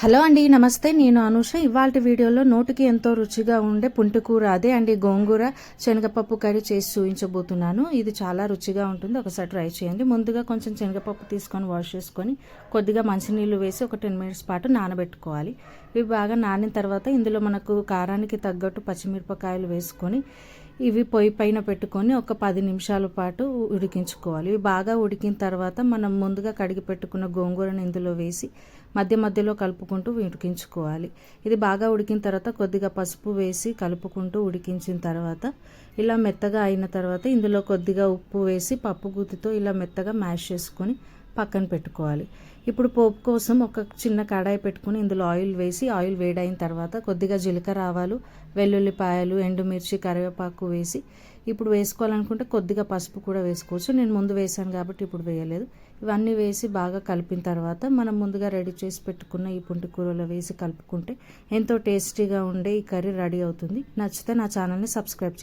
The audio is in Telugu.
హలో అండి నమస్తే. నేను అనుష. ఇవాళ వీడియోలో నోటికి ఎంతో రుచిగా ఉండే పుంటికూర అదే అండి. గోంగూర శనగపప్పు కర్రీ చేసి చూపించబోతున్నాను. ఇది చాలా రుచిగా ఉంటుంది. ఒకసారి ట్రై చేయండి. ముందుగా కొంచెం శనగపప్పు తీసుకొని వాష్ చేసుకొని కొద్దిగా మంచినీళ్ళు వేసి ఒక టెన్ మినిట్స్ పాటు నానబెట్టుకోవాలి. ఇవి బాగా నానిన తర్వాత ఇందులో మనకు కారానికి తగ్గట్టు పచ్చిమిరపకాయలు వేసుకొని ఇవి పొయ్యి పైన పెట్టుకొని ఒక పది నిమిషాల పాటు ఉడికించుకోవాలి. ఇవి బాగా ఉడికిన తర్వాత మనం ముందుగా కడిగి పెట్టుకున్న గోంగూరను ఇందులో వేసి మధ్య మధ్యలో కలుపుకుంటూ ఉడికించుకోవాలి. ఇది బాగా ఉడికిన తర్వాత కొద్దిగా పసుపు వేసి కలుపుకుంటూ ఉడికించిన తర్వాత ఇలా మెత్తగా అయిన తర్వాత ఇందులో కొద్దిగా ఉప్పు వేసి పప్పు గుత్తితో ఇలా మెత్తగా మ్యాష్ చేసుకొని పక్కన పెట్టుకోవాలి. ఇప్పుడు పోపు కోసం ఒక చిన్న కడాయి పెట్టుకుని ఇందులో ఆయిల్ వేసి ఆయిల్ వేడైన తర్వాత కొద్దిగా జీలకర్ర ఆవాలు వెల్లుల్లిపాయలు ఎండుమిర్చి కరివేపాకు వేసి ఇప్పుడు వేసుకోవాలనుకుంటే కొద్దిగా పసుపు కూడా వేసుకోవచ్చు. నేను ముందు వేసాను కాబట్టి ఇప్పుడు వేయలేదు. ఇవన్నీ వేసి బాగా కలిపిన తర్వాత మనం ముందుగా రెడీ చేసి పెట్టుకున్న ఈ పుంటి కూరలో వేసి కలుపుకుంటే ఎంతో టేస్టీగా ఉండే ఈ కర్రీ రెడీ అవుతుంది. నచ్చితే నా ఛానల్ని సబ్స్క్రైబ్